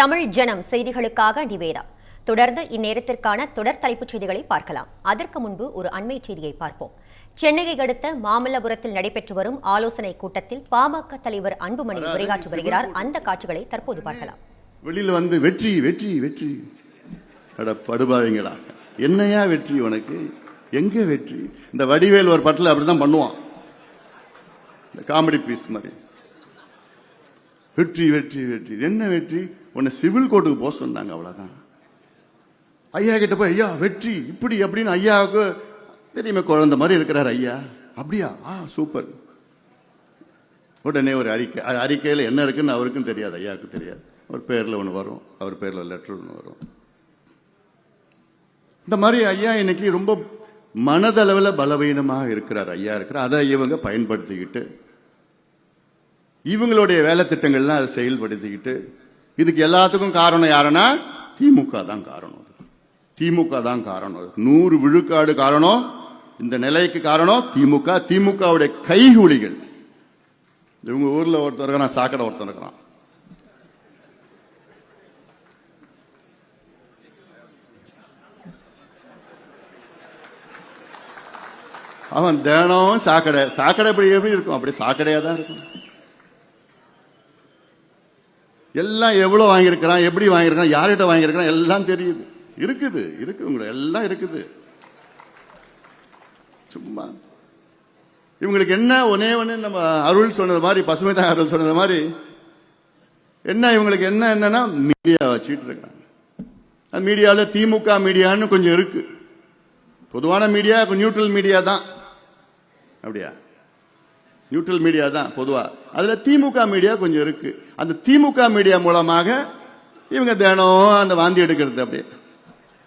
தமிழ் ஜனம் செய்திகளுக்காக நிவேதா. தொடர்ந்து இந்நேரத்திற்கான தொடர் தலைப்புச் செய்திகளை பார்க்கலாம். அதற்கு முன்பு ஒரு அண்மை செய்தியை பார்ப்போம். சென்னையை அடுத்த மாமல்லபுரத்தில் நடைபெற்று வரும் ஆலோசனை கூட்டத்தில் பாமக தலைவர் அன்புமணி உரையாற்றி வருகிறார். அந்த காட்சிகளை தற்போது பார்க்கலாம். வெளியில வந்து வெற்றி வெற்றி வெற்றி. படுபாவீங்களா. என்னையா வெற்றி உனக்கு? எங்க வெற்றி? இந்த வடிவேல் ஒரு பட்டில் அப்படிதான் பண்ணுவான். இந்த காமெடி பீஸ் மாதிரி. வெற்றி வெற்றி வெற்றி. என்ன வெற்றி? உன்னை சிவில் கோர்ட்டுக்கு போக சொன்னாங்க அவ்வளோதான் ஐயா கிட்ட போய் ஐயா வெற்றி இப்படி அப்படின்னு ஐயாவுக்கு தெரியுமே குழந்த மாதிரி இருக்கிறார் ஐயா. அப்படியா? ஆ சூப்பர் உடனே ஒரு அறிக்கை அறிக்கையில் என்ன இருக்குன்னு அவருக்கும் தெரியாது ஐயாவுக்கு தெரியாது. அவர் பேரில் ஒன்று வரும் அவர் பேரில் லெட்டர் ஒன்று வரும். இந்த மாதிரி ஐயா இன்னைக்கு ரொம்ப மனதளவில் பலவீனமாக இருக்கிறார் ஐயா இருக்கிறார். அதை இவங்க பயன்படுத்திக்கிட்டு இவங்களுடைய வேலை திட்டங்கள்லாம் அதை செயல்படுத்திக்கிட்டு இதுக்கு எல்லாத்துக்கும் காரணம் யாருன்னா? திமுக தான் காரணம் திமுக தான் காரணம் நூறு விழுக்காடு காரணம். இந்த நிலைக்கு காரணம் திமுக. திமுகவுடைய கைகூலிகள். இவங்க ஊர்ல ஒருத்தர் இருக்கிறான் சாக்கடை ஒருத்தர் இருக்கிறான். அவன் தினம் சாக்கடை. சாக்கடை எப்படி எப்படி இருக்கும்? அப்படி சாக்கடையா தான் இருக்கும். எல்லாம் எவ்வளவு வாங்கியிருக்கிறான் எப்படி வாங்கியிருக்கான் யார்கிட்ட வாங்கியிருக்கான் எல்லாம் தெரியுது. இருக்குது இருக்குது உங்களை எல்லாம் இருக்குது. சும்மா. இவங்களுக்கு என்ன ஒன்னே ஒன்று நம்ம அருள் சொன்னது மாதிரி பசுமை தான் அருள் சொன்னது மாதிரி என்ன இவங்களுக்கு என்ன என்னன்னா மீடியா வச்சுட்டு இருக்காங்க. அந்த மீடியாவில் திமுக மீடியான்னு கொஞ்சம் இருக்கு. பொதுவான மீடியா நியூட்ரல் மீடியா தான். அப்படியா? நியூட்ரல் மீடியா தான் பொதுவாக அதில் திமுக மீடியா கொஞ்சம் இருக்கு. அந்த திமுக மீடியா மூலமாக இவங்க தினம் அந்த வாந்தி எடுக்கிறது அப்படியே.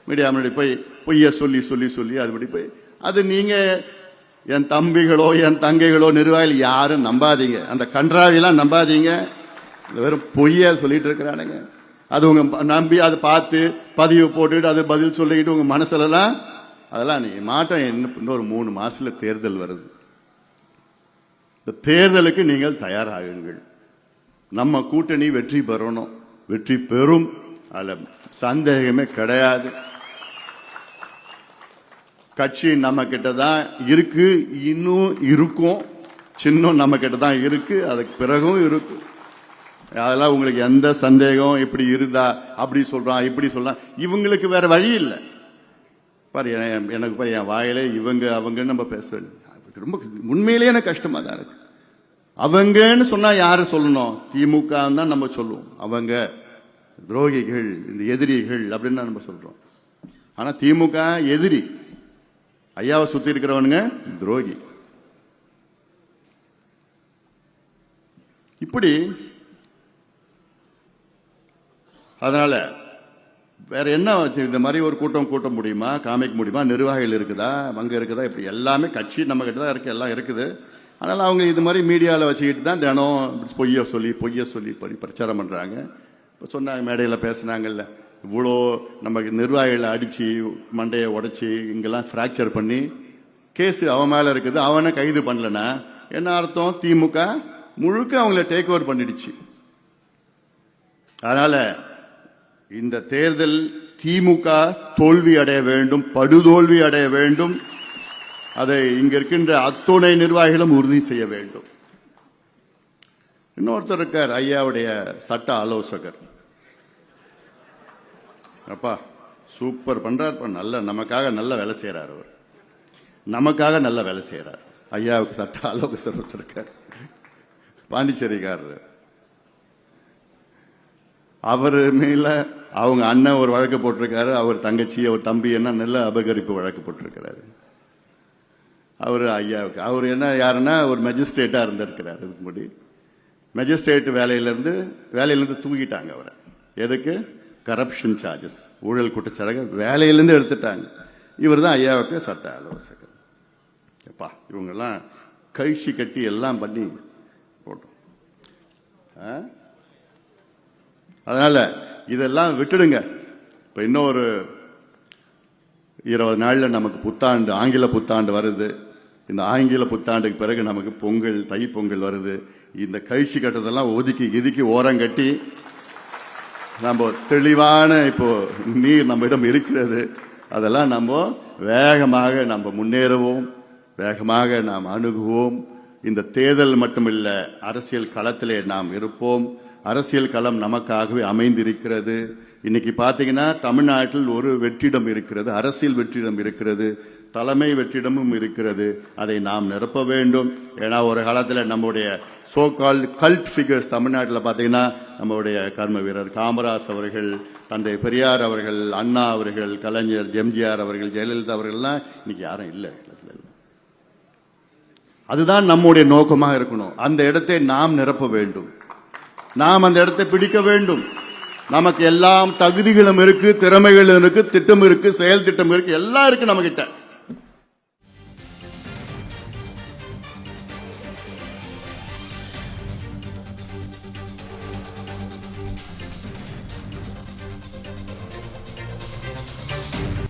மீடியா முன்னாடி போய் பொய்ய சொல்லி சொல்லி சொல்லி அதுபடி போய். அது நீங்கள் என் தம்பிகளோ என் தங்கைகளோ நிர்வாகிகள் யாரும் நம்பாதீங்க. அந்த கன்றாவிலாம் நம்பாதீங்க. வெறும் பொய்யா சொல்லிட்டு இருக்கிறானுங்க. அது உங்க நம்பி அதை பார்த்து பதிவு போட்டுட்டு அது பதில் சொல்லிக்கிட்டு உங்க மனசுலலாம் அதெல்லாம் நீ மாட்டம் இன்னும் இன்னொரு மூணு மாசத்துல தேர்தல் வருது. இந்த தேர்தலுக்கு நீங்கள் தயாராகுங்கள். நம்ம கூட்டணி வெற்றி பெறணும். வெற்றி பெறும். அதில் சந்தேகமே கிடையாது. கட்சி நம்ம கிட்ட தான் இருக்கு. இன்னும் இருக்கும். சின்னம் நம்ம கிட்ட தான் இருக்கு. அதுக்கு பிறகும் இருக்கு. அதெல்லாம் உங்களுக்கு எந்த சந்தேகம்? இப்படி இருந்தா அப்படி சொல்றான் இப்படி சொல்றான். இவங்களுக்கு வேற வழி இல்லை. பாரு எனக்கு பாரு என் வாயிலே இவங்க அவங்கன்னு நம்ம பேச வேண்டிய ரொம்ப உண்மையிலேயே எனக்கு கஷ்டமா தான் இருக்கு. அவங்கன்னு சொன்னா யாரு சொல்லணும்? திமுக தான் நம்ம சொல்லுவோம். அவங்க துரோகிகள் இந்த எதிரிகள் அப்படின்னு தான் நம்ம சொல்றோம். ஆனா திமுக எதிரி. ஐயாவை சுத்தி இருக்கிறவனுங்க துரோகி. இப்படி அதனால வேற என்ன வச்சு இந்த மாதிரி ஒரு கூட்டம் கூட்ட முடியுமா? காமிக்க முடியுமா? நிர்வாகிகள் இருக்குதா? அங்க இருக்குதா? இப்படி எல்லாமே கட்சி நம்ம கிட்ட தான் இருக்கு எல்லாம் இருக்குது. ஆனால் அவங்க இது மாதிரி மீடியாவில் வச்சுக்கிட்டு தான் தினம் பொய்யை பொய்ய சொல்லி பொய்ய சொல்லி படி பிரச்சாரம் பண்ணுறாங்க இப்போ சொன்னாங்க மேடையில் பேசுனாங்கல்ல. இவ்வளோ நமக்கு நிர்வாகிகளை அடித்து மண்டையை உடச்சி இங்கெல்லாம் ஃப்ராக்சர் பண்ணி கேஸு அவன் மேலே இருக்குது அவனை கைது பண்ணலனா என்ன அர்த்தம்? திமுக முழுக்க அவங்கள டேக் ஓவர் பண்ணிடுச்சு. அதனால் இந்த தேர்தல் திமுக தோல்வி அடைய வேண்டும் படுதோல்வி அடைய வேண்டும். அதை இங்க இருக்கின்ற அத்துணை நிர்வாகிகளும் உறுதி செய்ய வேண்டும். இன்னொருத்தர் இருக்கார் ஐயாவுடைய சட்ட ஆலோசகர். அப்பா சூப்பர் பண்றார் நல்ல நமக்காக நல்ல வேலை செய்யறார் அவர். நமக்காக நல்ல வேலை செய்யறார் ஐயாவுக்கு சட்ட ஆலோசகர் ஒருத்தர் இருக்கார். பாண்டிச்சேரிக்காரர். அவர் மேல அவங்க அண்ணன் ஒரு வழக்கு போட்டிருக்காரு அவர் தங்கச்சி அவர் தம்பி என்ன நல்ல அபகரிப்பு வழக்கு போட்டிருக்கிறாரு. அவர் ஐயாவுக்கு அவர் என்ன யாருன்னா ஒரு மெஜிஸ்ட்ரேட்டாக இருந்திருக்கிறார் இதுக்கு முன்னாடி. மெஜிஸ்ட்ரேட் வேலையிலேருந்து வேலையிலேருந்து தூக்கிட்டாங்க அவரை. எதுக்கு? கரப்ஷன் சார்ஜஸ் ஊழல் குற்றச்சாட்டு வேலையிலேருந்து எடுத்துட்டாங்க. இவர் தான் ஐயாவுக்கு சட்ட ஆலோசகர். எப்பா இவங்கெல்லாம் கழிச்சு கட்டி எல்லாம் பண்ணி போட்டோம். ஆ? அதனால் இதெல்லாம் விட்டுடுங்க. இப்போ இன்னொரு இருபது நாளில் நமக்கு புத்தாண்டு ஆங்கில புத்தாண்டு வருது. இந்த ஆங்கில புத்தாண்டுக்கு பிறகு நமக்கு பொங்கல் தை பொங்கல் வருது. இந்த கழிச்சு கட்டதெல்லாம் ஒதுக்கி இதுக்கி ஓரம் கட்டி நம்ம தெளிவான இப்போ நீர் நம்மிடம் இருக்கிறது. அதெல்லாம் நம்ம வேகமாக நம்ம முன்னேறுவோம். வேகமாக நாம் அணுகுவோம். இந்த தேர்தல் மட்டுமில்லை அரசியல் களத்திலே நாம் இருப்போம். அரசியல் களம் நமக்காகவே அமைந்திருக்கிறது. இன்னைக்கு பார்த்தீங்கன்னா தமிழ்நாட்டில் ஒரு வெற்றிடம் இருக்கிறது அரசியல் வெற்றிடம் இருக்கிறது தலைமை வெற்றிடமும் இருக்கிறது. அதை நாம் நிரப்ப வேண்டும். ஏன்னா ஒரு காலத்தில் நம்முடைய சோ கால் கல்ட் ஃபிகர்ஸ் தமிழ்நாட்டில் பார்த்தீங்கன்னா நம்முடைய கர்ம வீரர் காமராஜ் அவர்கள் தந்தை பெரியார் அவர்கள் அண்ணா அவர்கள் கலைஞர் எம்ஜிஆர் அவர்கள் ஜெயலலிதா அவர்கள்லாம் இன்னைக்கு யாரும் இல்லை அதுதான் நம்முடைய நோக்கமாக இருக்கணும். அந்த இடத்தை நாம் நிரப்ப வேண்டும். நாம் அந்த இடத்தை பிடிக்க வேண்டும். நமக்கு எல்லாம் தகுதிகளும் இருக்கு திறமைகளும் இருக்கு திட்டம் இருக்கு செயல் திட்டம் இருக்கு எல்லாம் இருக்கு நம்ம கிட்ட